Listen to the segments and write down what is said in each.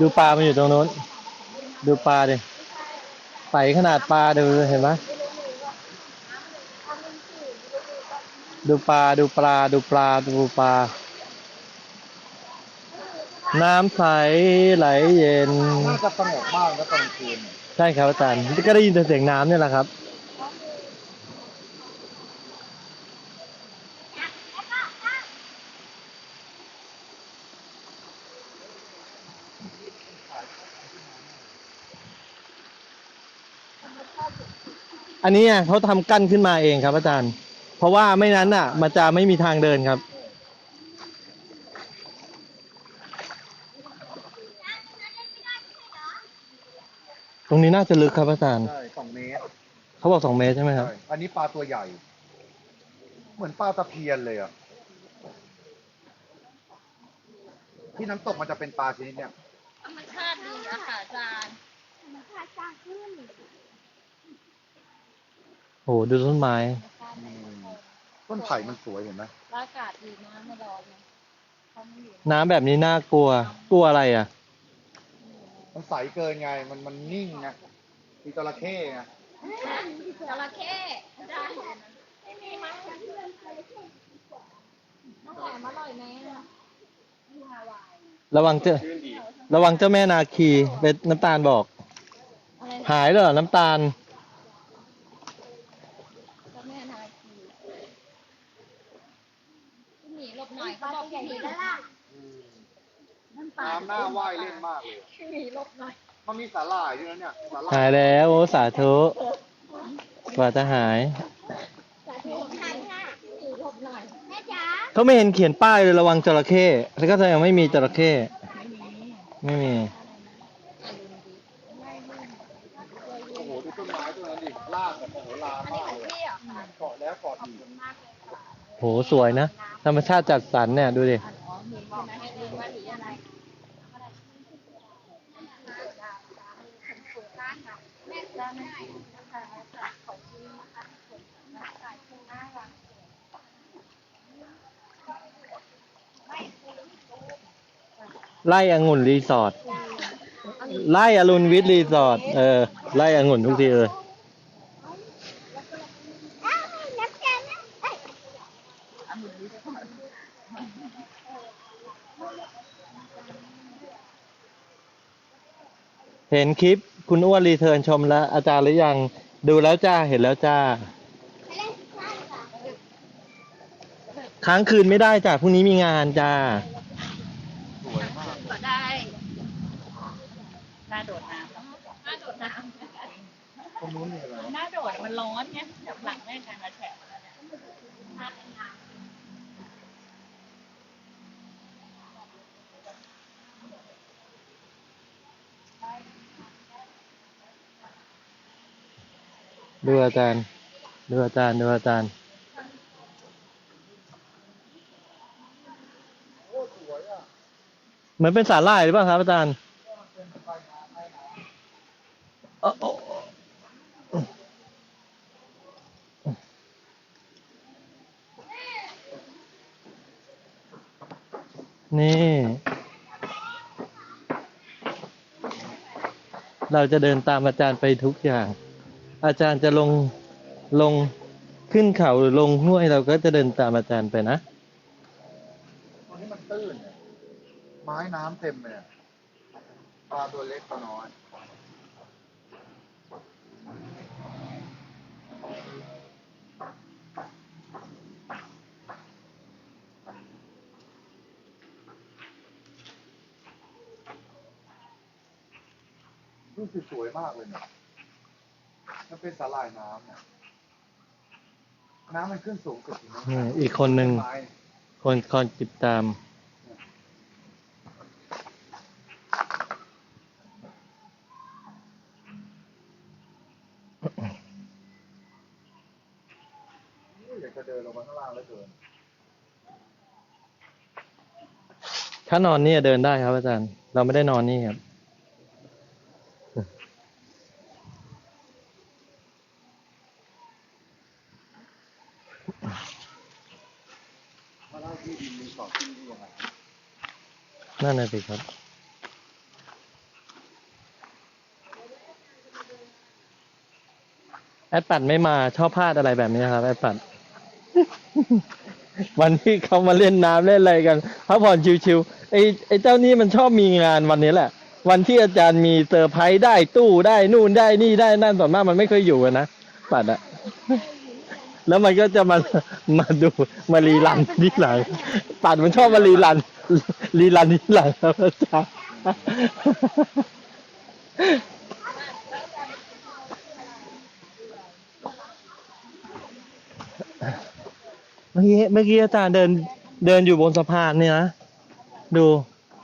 ดูปลามันอยู่ตรงโน้น ดูปลาดิใสขนาดปลาดูเห็นไหมดูปลาดูปลาดูปลาดูปลา น้ำใสไหลเย็น น่าจะสงบมากนะตอนกลางคืนเนี่ยใช่ครับอาจารย์ก็ได้ยินแต่เสียงน้ำเนี่ยแหละครับ อันนี้อะเขาทำกั้นขึ้นมาเองครับ อาจารย์ เพราะว่าไม่นั้นอะ มันจะไม่มีทางเดินครับ ตรงนี้น่าจะลึกครับอาจารย์ ใช่สองเมตรเขาบอกสองเมตรใช่ไหมครับ ใช่อันนี้ปลาตัวใหญ่ เหมือนปลาตะเพียนเลยอะ ที่น้ำตกมันจะเป็นปลาชนิดเนี้ยธรรมชาติดีอะค่ะอาจารย์ โหดูต้นไม้อืมต้นไผ่มันสวยเห็นไหมอากาศดีนะไม่ร้อนนะเขาไม่อยู่น้ำแบบนี้น่ากลัว กลัวอะไรอะ มันใสเกินไง มันมันนิ่งนะมีจระเข้ไงจระเข้อาจารย์ไม่มีมั้งน้องแหลมอร่อยไหมอะที่ฮาวายระวังเจ้าระวังเจ้าแม่นาคีเป็นน้ำตาลบอก อะไรนะหายแล้วเหรอน้ำตาล เจ้าแม่นาคีพี่หมีหลบหน่อยเขาบอกพี่หมีแล้วล่ะ น้ำตาลน้ำหน้าว่ายเล่นมากเลยพี่หมีหลบหน่อยมันมีสาหร่ายด้วยนะเนี่ยสาหร่าหายยแล้วโอ้สาธุกว่าจะหาย สาธุคันค่ะพี่หมีหลบหน่อยแม่จ๋าเขาไม่เห็นเขียนป้ายเลยระวังจระเข้แล้วก็ยังไม่มีจระเข้ไม่มีไม่มี โอ้โหดูต้นไม้ต้นนั้นดิรากแบบโอ้โหลาอันนี้มากของเลยพี่เหรอคะเกาะแล้วเกาะอีกโหสวยนะ ธรรมชาติจัดสรรเนี่ยดูดิอ๋อมีบอกไหมให้ดูว่าสีอะไรแม่ ไล่องุ่นรีสอร์ท ไล่อรุณวิทย์รีสอร์ท เออ ไล่องุ่นทุกทีเลย เห็นคลิป คุณอ้วนรีเทิร์นชมแล้ว อาจารย์หรือยัง ดูแล้วจ้าเห็นแล้วจ้า ค้างคืนไม่ได้จ้ะพรุ่งนี้มีงานจ้าสวยมาก ก็ได้น่าโดดน้ำน่าโดดน้ตรงนู้นมีอะไรำน่าโดดมันร้อนไงจับหลังแม่กันมาแฉะแล้วเนี่ยน่าเป็นน้ ดูอาจารย์ ดูอาจารย์ ดูอาจารย์เหมือนเป็นสาหร่ายหรือเปล่าครับอาจารย์เอ้านี่ เราจะเดินตามอาจารย์ไปทุกอย่าง อาจารย์จะลงลงขึ้นเขาหรือลงห้วยเราก็จะเดินตามอาจารย์ไปนะตรงนี้มันตื้นเนี่ยไม้น้ำเต็มเลยปลาตัวเล็กตัวน้อย รู้สึกสวยมากเลยเนี่ย มันเป็นสาหร่ายน้ำเนี่ยน้ำมันขึ้นสูงสุดถึงไหมอืมอีกคนหนึ่งต้ไม้คนคอยติดตาม อยากจะเดินลงมาข้างล่างแล้วเดินถ้านอนนี่เดินได้ครับอาจารย์ เราไม่ได้นอนนี่ครับ ม เขาได้ที่ดินรีสอร์ทที่นี่ยังไง นั่นน่ะสิครับ แอดปัดไม่มาชอบพลาดอะไรแบบนี้ครับ แอดปัด วันที่เขามาเล่นน้ำเล่นอะไรกันพักผ่อนชิวๆไอ้ไอ้เจ้านี่มันชอบมีงานวันนี้แหละ วันที่อาจารย์มีเซอร์ไพรส์ได้ตู้ได้นู่นได้นี่ได้นั่นส่วนมากมันไม่เคยอยู่อะนะปัดอะ แล้วมันก็จะมามาดูมารีรันที่หลังปัดมันชอบมารีรันรีรันที่หลังครับอาจารย์เมื่อกี้เมื่อกี้อาจารย์เดินเดินอยู่บนสะพานเนี่ยนะดู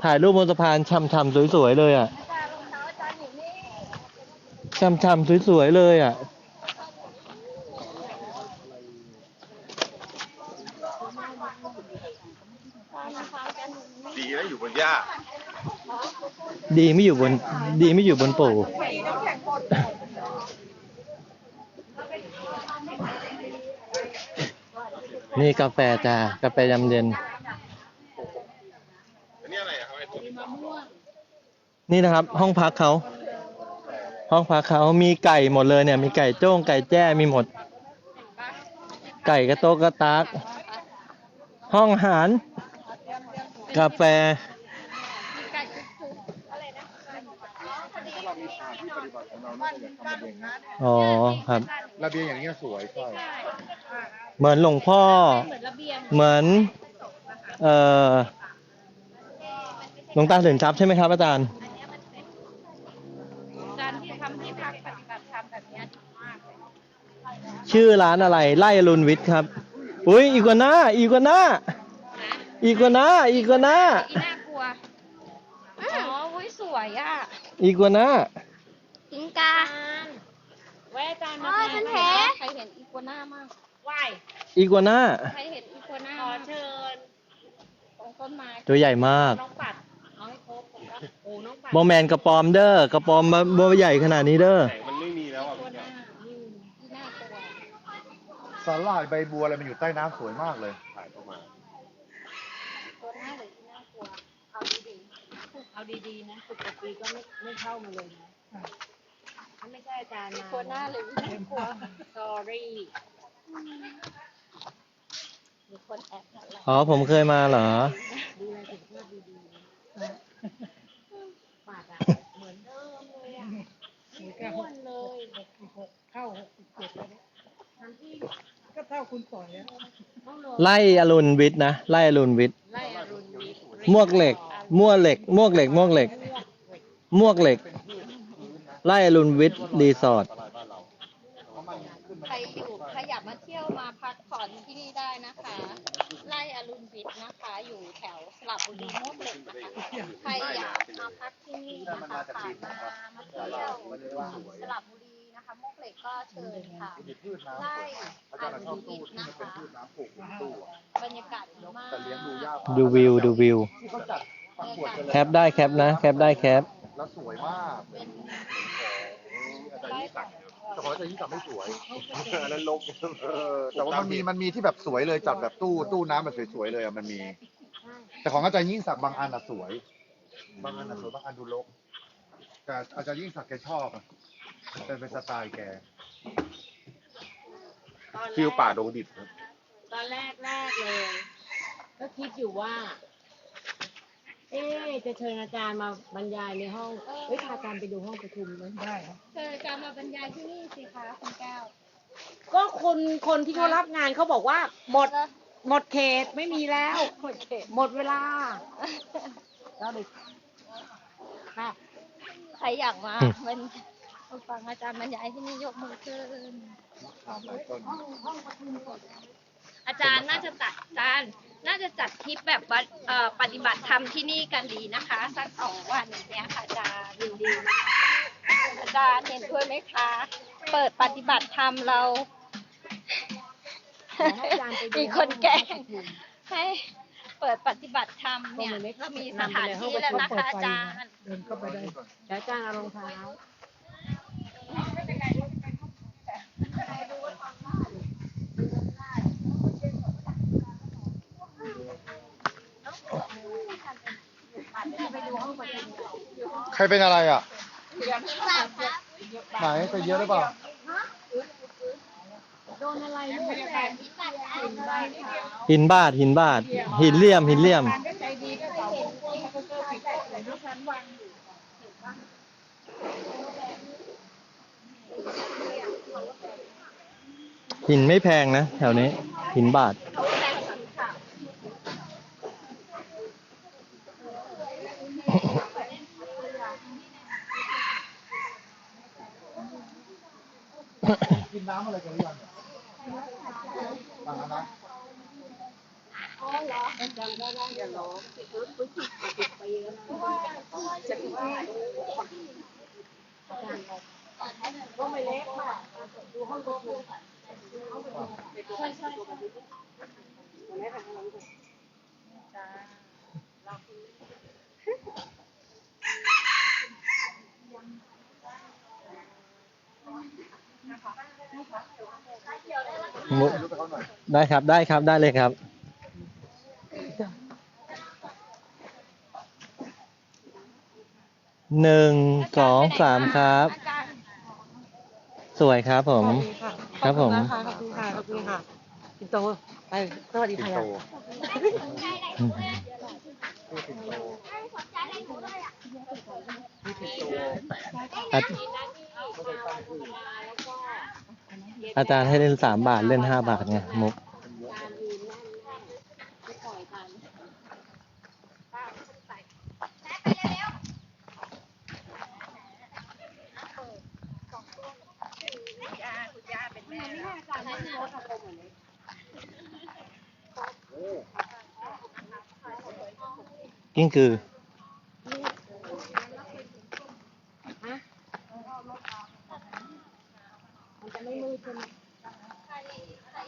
ถ่ายรูปบนสะพานช่ำๆสวยๆเลยอะอาจารย์รองเท้าอาจารย์อยู่นี่ช่ำๆสวยๆเลยอะ ดีแล้วอยู่บนหญ้าดีไม่อยู่บน ดีไม่อยู่บนปู่ นี่กาแฟจ้ากาแฟยำเย็น อันนี้อะไรอะครับไอ้ตุ๊กนี่นะครับ ห้องพักเขา ห้องพักเขามีไก่หมดเลยเนี่ย มีไก่โจ้งไก่แจ้มีหมด ไก่กระโตกกระตาก ห้องอาหาร กาแฟไก่คุกๆอะไรนะถ้าเรามีสถานที่ปฏิบัติของเราเนี่ยอยากทำระเบียงนะอ๋อครับ ระเบียงอย่างเงี้ยสวยใช่เหมือนหลวงพ่อ เหมือนระเบียงเหมือนเอ่อหลวงตาเสินทรัพย์ใช่ไหมครับอาจารย์ การที่ทำที่พักปฏิบัติธรรมแบบเนี้ยดีมากเลย ชื่อร้านอะไร ไล่อรุณวิทย์ครับ อุ้ยอีกัวน่าอีกัวน่าอีกัวน่าอีกัวน่าอีน่ากลัว อ๋ออุ้ยสวยอะอีกัวน่าจิงกาไว้อาจารย์อ๋มาอฉันแทแพ้นใครเห็นอีกัวน่ามากไหว้อีกัวน่าใครเห็นอีกัวน่าขอเชิญ ตรงต้นไม้ตัวใหญ่มากน้องปัด เอาให้ครบผมว่าโอ้น้องปัดโมแมนกระปอมเด้อกระปอมมาบ่ใหญ่ขนาดนี้เด้อมันไม่มีแล้วอะ ตัวหน้าอืมอีน่ากลัว สาหร่ายใบบัวอะไรมันอยู่ใต้น้ำสวยมากเลย ถ่ายเข้ามา ตัวหน้าหรืออีน่ากลัว เอาดีเอาดีๆนะสิบกว่าปีก็ไม่ไม่เข้ามาเลยนะถ้าไม่ใช่อาจารย์ๆอีมากัวหน้าหรืออีน่ากลัว sorry มีคนแอบถ่ายเราอ๋อผมเคยมาเหรอ ดูแลสุขภาพดีๆนะปัดอะเหมือนเดิมเลยอะไม่อ้วนเลยหกเข้าหกสิบเจ็ดแล้วเนี่ยทั้งที่ ก็เท่าคุณปล่อยอะ ต้องรอ ไล่อรุณวิทย์นะไล่อรุณวิทย์ไล่อรุณวิทย์มวกเหล็กมวกเหล็กมวกเหล็กมวกเหล็กมวกเหล็ก ไล่อรุณวิทย์รีสอร์ท ใครอยู่ใครอยากมาเที่ยวมาพักผ่อนที่นี่ได้นะคะ ไล่อรุณวิทย์นะคะ อยู่แถวสระบุรีมวกเหล็กนะคะใครอยากมาพักที่นี่นะคะผ่านมามาเที่ยวสระบุรีนะคะมว กเหล็กก็เชิญค่ะ มีพืชน้ำสไล่วยมากอาอจารย์ชรุอบณตู้วิทย์ที่นะมันเป็นคะพืชน้ำปลูกในตู้อะบรรยากาศดีมากแต่เลี้ยงดูยากดูวิวดูวิว ที่เขาจัดประกวดกันเลยแคปได้แคปนะ แคปได้แคป แล้วสวยมากเลยอาจารย์ยิ่งศักดิ์แต่ของอาจารย์ยิ่งศักดิ์ไม่สวยอันนั้นลกเออแต่ว่ามันมีมันมีที่แบบสวยเลยจัดแบบตู้ตู้น้ำแบบสวยๆเลยอะมันมี แต่ของอาจารย์ยิ่งศักดิ์บางอันอะสวย บางอันอะสวยบางอันดูรกแต่อาจารย์ยิ่งศักดิ์แกชอบอะเป็นเป็นสไตล์แก ตอนแรกฟิลป่าดงดิบตอนแรกแรกเลย ก็คิดอยู่ว่า เอ๊ะจะเชิญอาจารย์มาบรรยายในห้องเอ้ยพาอาจารย์ไปดูห้องประชุมไหมได้ครับเธอจะมาบรรยายที่นี่สิคะคุณแก้วก็คนคนที่เขารับงานเขาบอกว่า หมด หมดเขตไม่มีแล้ว หมดเขตหมดเวลาแล้วเด็กค่ะ ใครอยากมา มันมา ฟังอาจารย์บรรยายที่นี่ยกมือขึ้นอาจารย์น่าจะจัดอาจารย์น่าจะจัดทริปแบบว่าเอ่อปฏิบัติธรรมที่นี่กันดีนะคะ สักสองวันอย่างเนี้ยค่ะอาจารย์ดีๆอาจารย์เห็นด้วยไหมคะ เปิดปฏิบัติธรรมเราให้อาจารย์ไปดูมีคนแกล้งห้องประชุมให้เปิดปฏิบัติธรรมเนี่ยก็มีสถานที่แล้วนะคะอาจารย์เดินเข้าไปได้เดี๋ยวอาจารย์เอารองเท้า รเป็นอะไรอะฝากครับไหนไปเยอะหรือเปล่าโดนอะไรลูกแผลที่ตัดครับหินบาดหินบาดหินเหลี่ยมหินเหลี่ยมการก็ใจดีก็เสาโค้งเขาก็ผิดกฎเลยทุกชั้นวางอยู่หินไม่แพงนะ แถวนี้ หินบาท กินน้ำอะไรกันหรือยังฟังนะ ก็ไม่เล็กมากดูห้องประชุมมุได้ครับได้ครับได้เลยครับ หนึ่งสองสามครับ สวยครับผมครับผม ขอบคุณค่ะขอบคุณค่ะสิงโตไปสวัสดีค่ะสนใจอะไรหนูเลยให้สนใจอะไรหนูเลยอะอาอาจารย์ให้เล่นสามบาทเล่นห้าบาทไงมุก กิ้งคือใครใคร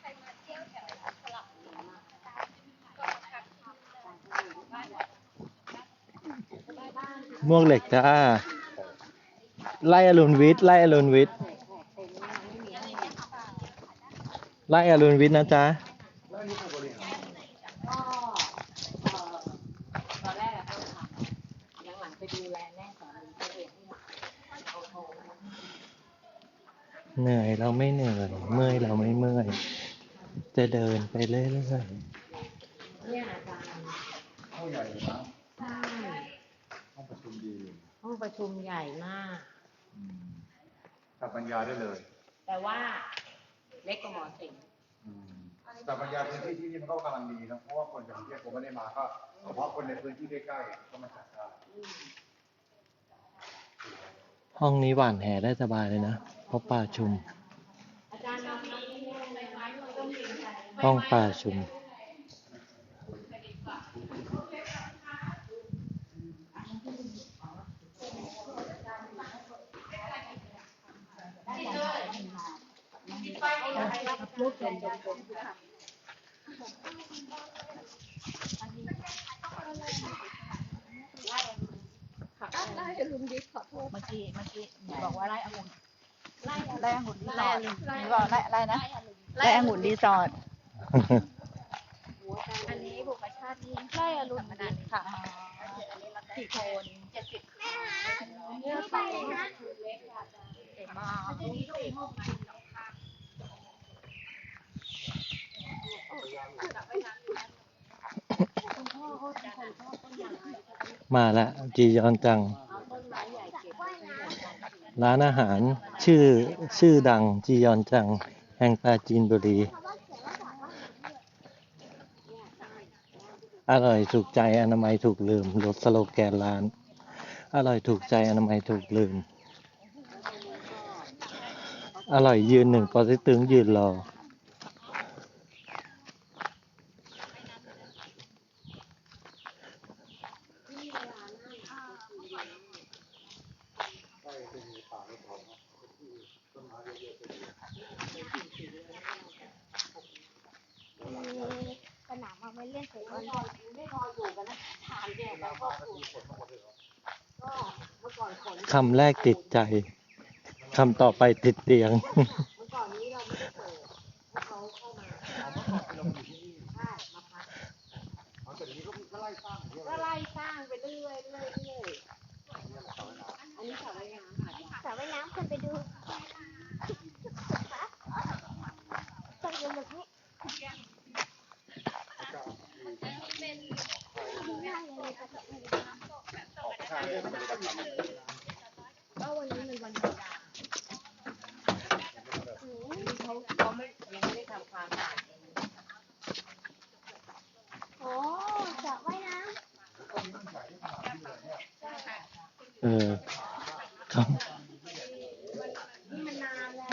ใครมาเที่ยวแถวสระบุรีก็มาพักบ้านม่วงเหล็กจ้า ไล่อรุณวิทย์ ไล่อรุณวิทย์ ไล่อรุณวิทย์นะจ๊ะ ตอนแรกอะเขาถามหลังๆไปดูแลแม่ของลุงเขาเองเขาโทร เหนื่อยเราไม่เหนื่อย เมื่อยเราไม่เมื่อย จะเดินไปเรื่อยเนี่ยอาจารย์ห้องใหญ่เลยนะใช่ห้องประชุมดีห้องประชุมใหญ่มากอืมจัดบรรยายได้เลย แต่ว่าเล็กกว่าหมอสิงห์อืมแต่บรรยายพื้นที่ที่นี่มันก็กำลังดีนะเพราะว่าคนจากกรุงเทพผมไม่ได้มาก็เฉพาะคนในพื้นที่ใกล้ๆก็มาจัดได้ๆห้องนี้หวานแหได้สบายเลยนะเพราะป่าชุมอาจารย์เราทำนี่อะไรไว้เราต้องเรียนใจ ห้องป่าชุม ไล่ลุงดิขอโทษ เมื่อกี้เมื่อกี้บอกว่าไล่องุ่น ไล่ ไล่องุ่นรีสอร์ทนี่บอกไล่ไล่นะ ไล่ ไล่องุ่นรีสอร์ท อันนี้บุกชาตินี้ไล่อรุณดิค่ะสี่คนเจ็ดสิบแม่เยอะไปนะเก่งมากมาล้วจียอนจัง ร้านอาหารชื่อชื่อดังจียอนจัง แห่งปาจีนบุรี อร่อยถูกใจอนามัยถูกลืมลดสโลแกนร้าน อร่อยถูกใจอนามัยถูกลืม อร่อยยืนหนึ่งปอซิตึงยืนรอ คำแรกติดใจคำต่อไปติดเตียง ก็ไล่สร้างไปเรื่อยเรื่อยเรื่อยอันนี้สระว่ายน้ำค่ะสระว่ายน้ำคนไปดูต้องยกมือให้เป็นง่ายเลยค่ะ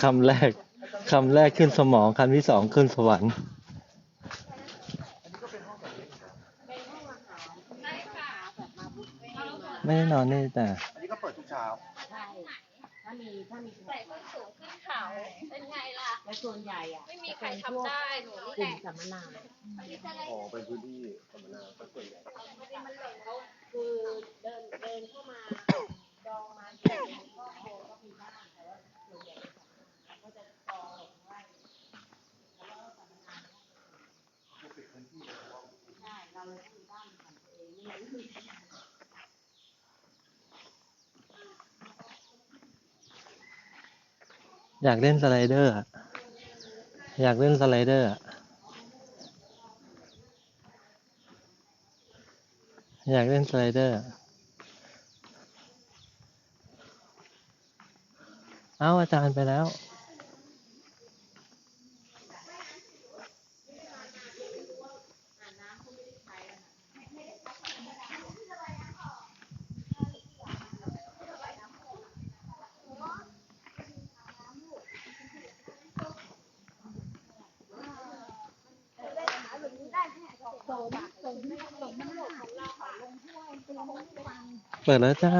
คำคำแรกคำแรกขึ้นสมองคำที่สองขึ้นสวรรค์ำใช่ค่ะไม่ได้นอนนี่แต่อันนี้ก็เปิดทุกเช้าใช่ถ้ามีถ้ามีใส่ส้นสูงขึ้นเขาเป็นไงล่ะและส่วนใหญ่อะไม่มีใครทำได้หนูกนี่แหลุ่มละสัมมนานี่จะอะไรอ๋อเป็นพื้นที่ธรรมนาก็ส่วนใหญ่ คือเดินเดินเข้ามาจองมาเสร็จก็โทรก็มีบ้างแต่ว่าส่วนใหญ่เป็นสัมมนาก็จะจองหลงไว้แล้วก็สัมมนาใช่เราเลยต้องมีบ้านของตัวเองนี่แหละ อยากเล่นสไลเดอร์อะอยากเล่นสไลเดอร์อะอยากเล่นสไลเดอร์อะเอาอาจารย์ไปแล้ว เปิดแล้วจ้า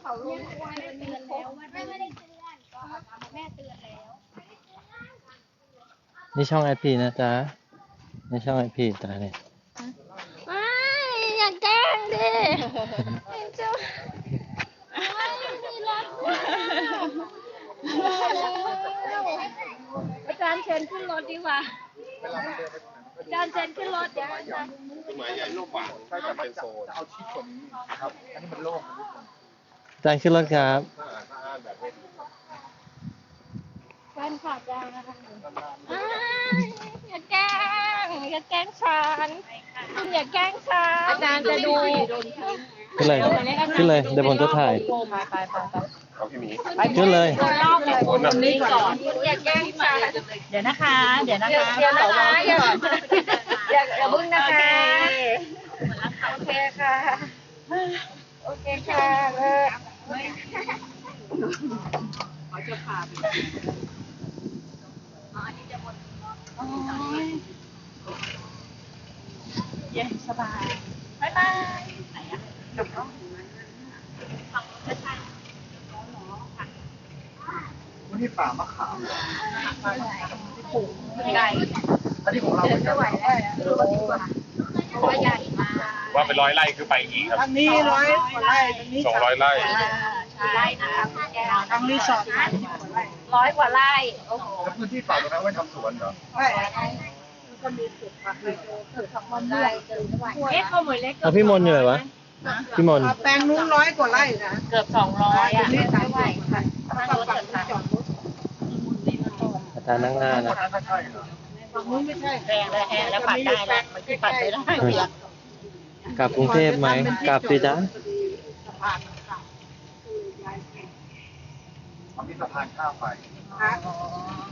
เขาลงควายเตือนแล้วแม่ไม่ได้เตือนก็แม่เตือนแล้วนี่ช่องไอพีนะจ๊ะนี่ช่องไอพีตาเนี่ย ไม่อย่าแกล้งดิเอ็นจูไม่มีรักอาจารย์เชิญขึ้นรถดีกว่าอาจารย์เชิญขึ้นรถเดี๋ยวอาจารย์ ใช่แต่มันจะจะเอาชิดกว่านี้ครับ อันนี้มันโล่งมันนิดนึงอาจารย์ขึ้นรถครับแฟนคลับยังนะคะอ้ายอย่าแกล้งอย่าแกล้งฉันคุณอย่าแกล้งฉันอาจารย์จะดูขึ้นเลยขึ้นเลยเดี๋ยวผมจะถ่ายขึ้นเลยรอบเลยคนนี้ก่อนคุณอย่าแกล้งฉันเดี๋ยวนะคะ เดี๋ยวนะเดี๋ยวคะเดี๋ยวนะคะอย่าอย่าอย่าบึ้งนะคะโอเคค่ะโอเคค่ะเลิก เย็นสบายบ๊ายบายวันนี้ป่ามะขามเหรอไก่อันนี้ของเราเป็นไม่ไหวแล้วตัวใหญ่มากว่าเป็นร้อยไร่คือไปอย่างนี้ครับทางนี้ร้อยกว่าไร่ทางนี้สองร้อยไร่ ไร่นะคะคุณแก้วทางรีสอร์ทร้อยกว่าไร่ โอ้โหแล้วพื้นที่ป่าตรงนั้นไว้ทำสวนเหรอใช่ก็มีสุดผักเลยเกิดผักมันด้วยเอ๊ะเขาเหมือนเล็กเอาพี่มนต์อยู่ไหนวะ พี่มนต์แปลงนู้นร้อยกว่าไร่นะ เกือบสองร้อยอะนี่ไม่สามไหวสิบค่ะฝั่งบ้านรถฝั่งเถิดนู้นค่ะจอดรถอาจารย์นั่งหน้าพวนะกนั้นก็ใช่เหรอฝั่งนู้นไม่ใช่แพงแล้วแพงแล้วปัดได้แล้วมันที่ปัดไม่ได้เปียกกลับกรุงเทพไหมกลับสิจ๊ะสะพา นค่ะมันมีสะพานข้ามไปค่ะอ